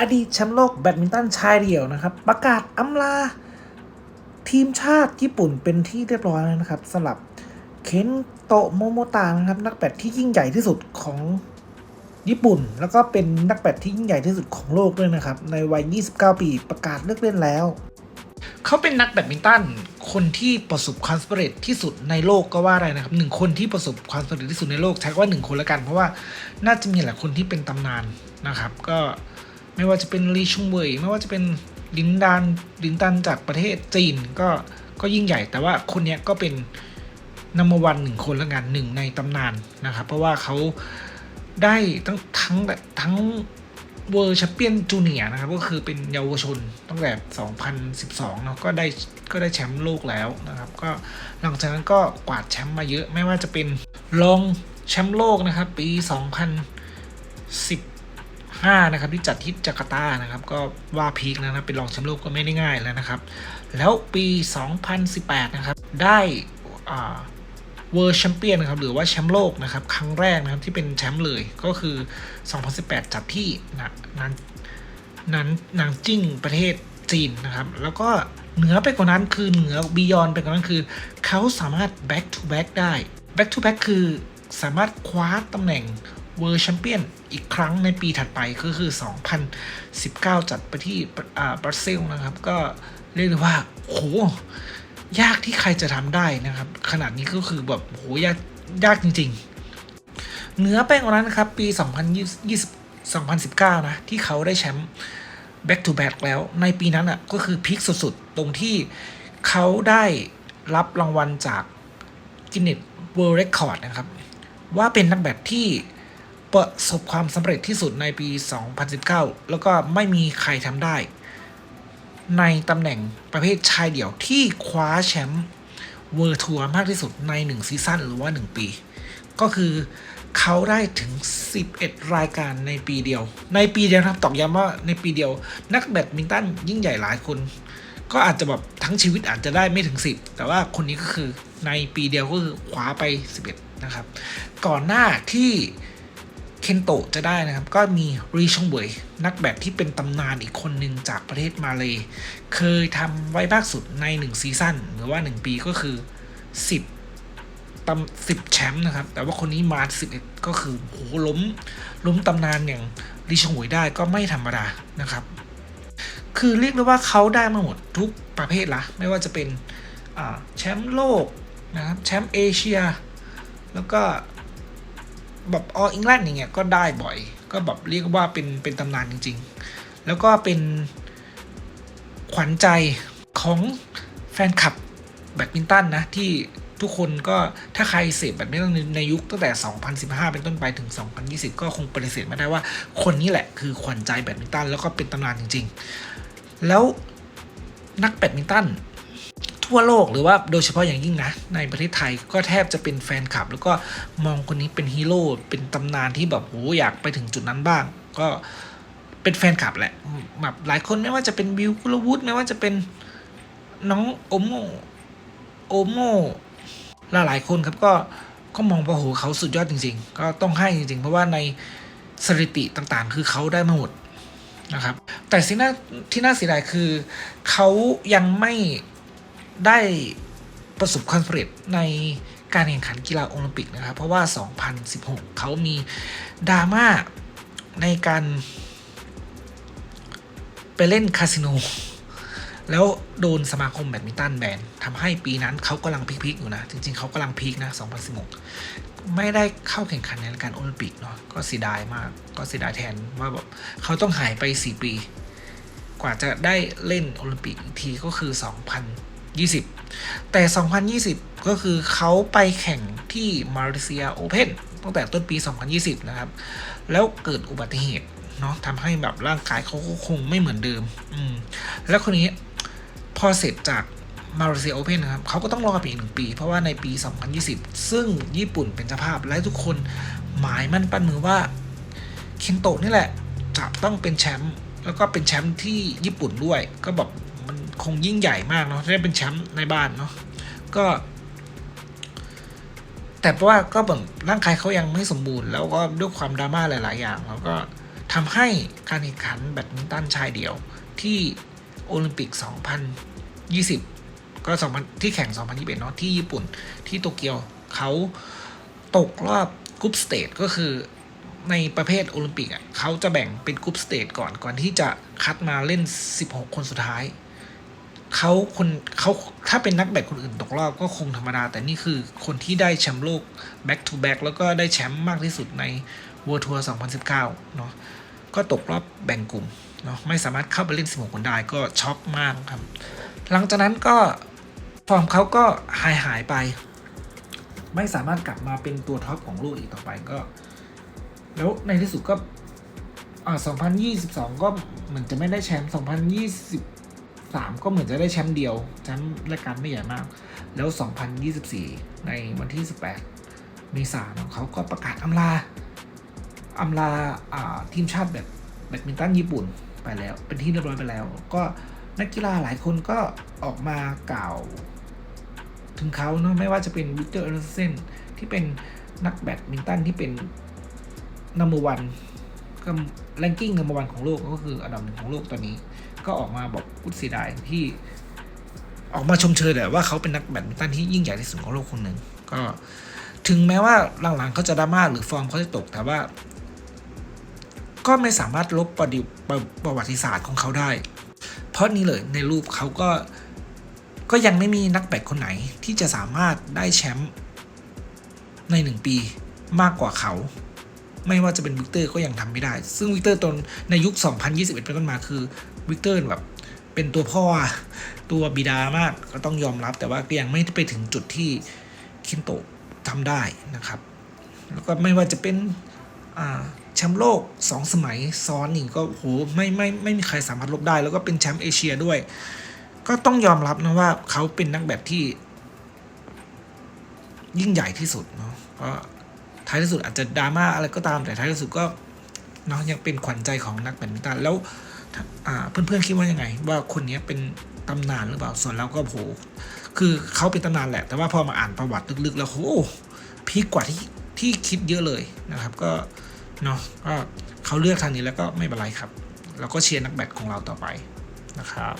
อดีตแชมป์โลกแบดมินตันชายเดี่ยวนะครับ ประกาศอำลา ทีมชาติญี่ปุ่นเป็นที่เรียบร้อยแล้วนะครับสำหรับเคนโตะโมโมตะนะครับ นักแบดที่ยิ่งใหญ่ที่สุดของญี่ปุ่น แล้วก็เป็นนักแบดที่ยิ่งใหญ่ที่สุดของโลกด้วยนะครับ ในวัย 29 ปีประกาศเลิกเล่นแล้ว เขาเป็นนักแบดมินตันคนที่ประสบความสำเร็จที่สุดในโลกก็ว่าได้นะครับหนึ่งคนที่ประสบความสำเร็จที่สุดในโลกใช้ว่าหนึ่งคนละกัน เพราะว่าน่าจะมีหลายคนที่เป็นตำนานนะครับ ก็ ไม่ว่าจะเป็นลีชุงเวยไม่ว่าจะเป็นลินดานลินตันจากประเทศจีนก็ก็ยิ่งใหญ่แต่ว่าคนนี้ก็เป็นนัมวันหนึ่งคนละกันหนึ่งในตำนานนะครับ เพราะว่าเขาได้ทั้งทั้งทั้งเวอร์ชเปียนจูเนียร์นะครับ ก็คือเป็นเยาวชนตั้งแต่ 2012 เนาะก็ได้ก็ได้แชมป์โลกแล้วนะครับ ก็หลังจากนั้นก็กวาดแชมป์มาเยอะไม่ว่าจะเป็นรองแชมป์โลกนะครับ ปี 5นะครับที่จัดที่จาการ์ตานะครับ ก็ว่าพีคนะครับเป็นรองแชมป์โลกก็ไม่ได้ง่ายแล้วนะครับ แล้วปี 2018 นะครับ ได้เวิร์แชมเปี้ยนนะครับหรือว่าแชมป์โลกนะครับ ครั้งแรกนะครับที่เป็นแชมป์เลยก็คือ 2018 จัดที่นะนั้นนั้นนางจิ้งประเทศจีนนะครับ แล้วก็เหนือไปกว่านั้นคือเหนือบียอนไปกว่านั้นคือ เขาสามารถ back to back ได้ back to back คือสามารถคว้าตำแหน่ง เวิร์แชมเปี้ยนอีกครั้งในปีถัดไปก็คือ 2019 จัดไปที่อ่าบรัสเซลนะครับ ก็เรียกได้ว่าโหยากที่ใครจะทำได้นะครับ ขนาดนี้ก็คือแบบโหยากยากจริง ๆ เหนือไปกว่านั้นนะครับ ปี 2020 2019 นะ ที่เขาได้แชมป์ back to back แล้ว ในปีนั้นอะก็คือพีคสุด ๆ ตรงที่เขาได้รับรางวัลจาก Guinness World Record นะครับ ว่าเป็นนักแบดที่ ประสบความสำเร็จที่สุดในปี 2019 แล้วก็ไม่มีใครทำได้ ในตำแหน่งประเภทชายเดี่ยวที่คว้าแชมป์เวอร์ทัวร์มากที่สุดใน 1 ซีซั่นหรือว่า 1 ปี ก็คือเขาได้ถึง 11 รายการในปีเดียว ในปีเดียวนะครับตอกย้ำว่าในปีเดียว นักแบดมินตันยิ่งใหญ่หลายคน ก็อาจจะแบบทั้งชีวิตอาจจะได้ไม่ถึง 10 แต่ว่าคนนี้ก็คือในปีเดียวก็คือคว้าไป 11 นะครับ ก่อนหน้าที่ คนโตะจะได้นะครับ ก็มีรีชงเบยนักแบดที่เป็นตำนานอีกคนหนึ่งจากประเทศมาเลยเคยทำไว้มากสุดใน 1 ซีซั่นหรือว่า 1 ปีก็คือ 10ตำ10 แชมป์นะครับ แต่ว่าคนนี้มา11ก็คือโหล้มล้มตำนานอย่างรีชงเวยได้ก็ไม่ธรรมดานะครับ คือเรียกได้ว่าเขาได้มาหมดทุกประเภทละไม่ว่าจะเป็นแชมป์โลกนะครับแชมป์เอเชีย แล้วก็ แบบอออิงแลนด์อย่างเงี้ยก็ได้บ่อย ก็แบบเรียกว่าเป็นเป็นตำนานจริง ๆ แล้วก็เป็นขวัญใจของแฟนคลับแบดมินตันนะ ที่ทุกคนก็ถ้าใครเสพแบดมินตันในในยุคตั้งแต่ 2015 เป็นต้นไปถึง 2020 ก็คงปฏิเสธไม่ได้ว่า คนนี้แหละคือขวัญใจแบดมินตันแล้วก็เป็นตำนานจริง ๆ แล้วนักแบดมินตัน ทั่วโลกหรือว่าโดยเฉพาะอย่างยิ่งนะ ในประเทศไทยก็แทบจะเป็นแฟนคลับ แล้วก็มองคนนี้เป็นฮีโร่เป็นตำนานที่แบบโหอยากไปถึงจุดนั้นบ้าง ก็เป็นแฟนคลับแหละแบบหลายคนไม่ว่าจะเป็นบิวกุลวุฒิไม่ว่าจะเป็นน้องโอโมโอโมหลายหลายคนครับก็ก็มองว่าโหเขาสุดยอดจริง ๆ ก็ต้องให้จริงๆ เพราะว่าในสถิติต่างๆ คือเขาได้มาหมดนะครับ แต่สิ่งน่าที่น่าเสียดายคือเขายังไม่ ได้ประสบความสำเร็จในการแข่งขันกีฬาโอลิมปิกนะครับ เพราะว่า 2016 เขามีดราม่าในการไปเล่นคาสิโน แล้วโดนสมาคมแบดมินตันแบนทำให้ปีนั้นเขากำลังพีคๆอยู่นะ จริง ๆเขากำลังพีคนะ 2016 ไม่ได้เข้าแข่งขันในรายการโอลิมปิกเนาะก็เสียดายมากก็เสียดายแทนว่าแบบเขาต้องหายไป 4 ปี กว่าจะได้เล่นโอลิมปิกอีกทีก็คือ 2020 แต่ 2020 ก็คือเขาไปแข่งที่มาเลเซียโอเพนตั้งแต่ต้นปี 2020 นะครับ แล้วเกิดอุบัติเหตุเนาะทำให้แบบร่างกายเขาก็คงไม่เหมือนเดิม อืม แล้วคนนี้พอเสร็จจากมาเลเซียโอเพนนะครับเขาก็ต้องรออีกหนึ่งปี เพราะว่าในปี 2020 ซึ่งญี่ปุ่นเป็นเจ้าภาพและทุกคนหมายมั่นปั้นมือว่าเคนโตะนี่แหละจะต้องเป็นแชมป์แล้วก็เป็นแชมป์ที่ญี่ปุ่นด้วย ก็แบบ คงยิ่งใหญ่มากเนาะได้เป็นแชมป์ในบ้านเนาะก็ แต่ว่าก็แบบร่างกายเขายังไม่สมบูรณ์ แล้วก็ด้วยความดราม่าหลาย ๆ อย่าง แล้วก็ทำให้การแข่งขันแบดมินตันชายเดี่ยวที่โอลิมปิก 2020 ก็2000ที่แข่ง 2021 เนาะที่ญี่ปุ่นที่โตเกียวเขาตกรอบกรุ๊ปสเตจก็คือในประเภทโอลิมปิกอะเขาจะแบ่งเป็นกรุ๊ปสเตจก่อนก่อนที่จะคัดมาเล่น 16 คนสุดท้าย เขาคนเขาถ้าเป็นนักแบดคนอื่นตกรอบก็คงธรรมดา แต่นี่คือคนที่ได้แชมป์โลก back to back แล้วก็ได้แชมป์มากที่สุดใน World Tour 2019 เนาะก็ตกรอบแบ่งกลุ่มเนาะไม่สามารถเข้าไปเล่น 16 คนได้ก็ช็อกมากครับ หลังจากนั้นก็ฟอร์มเขาก็หายหายไป ไม่สามารถกลับมาเป็นตัวท็อปของโลกอีกต่อไปก็ แล้วในที่สุดก็อ่า2022 ก็เหมือนจะไม่ได้แชมป์2020 3 ก็เหมือนจะได้แชมป์เดียวแชมป์รายการไม่ใหญ่มาก แล้ว 2024 ในวันที่ 18 เมษายนเขาก็ประกาศอำลาอำลาาทีมชาติแบบแบดมินตันญี่ปุ่นไปแล้ว เป็นที่เรียบร้อยไปแล้ว ก็นักกีฬาหลายคนก็ออกมากล่าว ถึงเขาเนาะไม่ว่าจะเป็นวิกเตอร์เอร์เซนที่เป็นนักแบดมินตันที่เป็นนัมเบอร์วันก็แรงกิ้งนัมเบอร์วันของโลกก็คืออันดับหนึ่งของโลกตอนนี้ ก็ออกมาบอกกุศเสียดายที่ ออกมาชมเชยแหละว่าเขาเป็นนักแบดมินตันที่ยิ่งใหญ่ที่สุดของโลกคนหนึ่งก็ถึงแม้ว่าหลังๆเขาจะดราม่าหรือฟอร์มเขาจะตกแต่ว่า ก็ไม่สามารถลบประดิประประวัติศาสตร์ของเขาได้ เพราะนี่เลยในรูปเขาก็ก็ยังไม่มีนักแบดคนไหนที่จะสามารถได้แชมป์ในหนึ่งปีมากกว่าเขา ไม่ว่าจะเป็นวิกเตอร์ก็ยังทำไม่ได้ ซึ่งวิกเตอร์ตนในยุค 2021 เป็นต้นมาคือ วิกเตอร์แบบเป็นตัวพ่อตัวบิดามากก็ต้องยอมรับ แต่ว่าก็ยังไม่ไปถึงจุดที่คินโตะทำได้นะครับ แล้วก็ไม่ว่าจะเป็นแชมป์โลก 2 สมัยซ้อนนี่ก็โหไม่ไม่ไม่มีใครสามารถลบได้ แล้วก็เป็นแชมป์เอเชียด้วย ก็ต้องยอมรับนะว่าเขาเป็นนักแบบที่ ยิ่งใหญ่ที่สุดเนาะก็ท้ายที่สุดอาจจะดราม่าอะไรก็ตามแต่ท้ายที่สุดก็เนาะยังเป็นขวัญใจของนักแบดมินตันแล้ว เพื่อนๆคิดว่ายังไง ว่าคนนี้เป็นตำนานหรือเปล่าส่วนเราก็โหคือเขาเป็นตำนานแหละ แต่ว่าพอมาอ่านประวัติลึกๆ แล้วโหพีกกว่าที่ที่คิดเยอะเลยนะครับ ก็เนาะก็เขาเลือกทางนี้แล้วก็ไม่เป็นไรครับแล้วก็เชียร์นักแบดของเราต่อไปนะครับ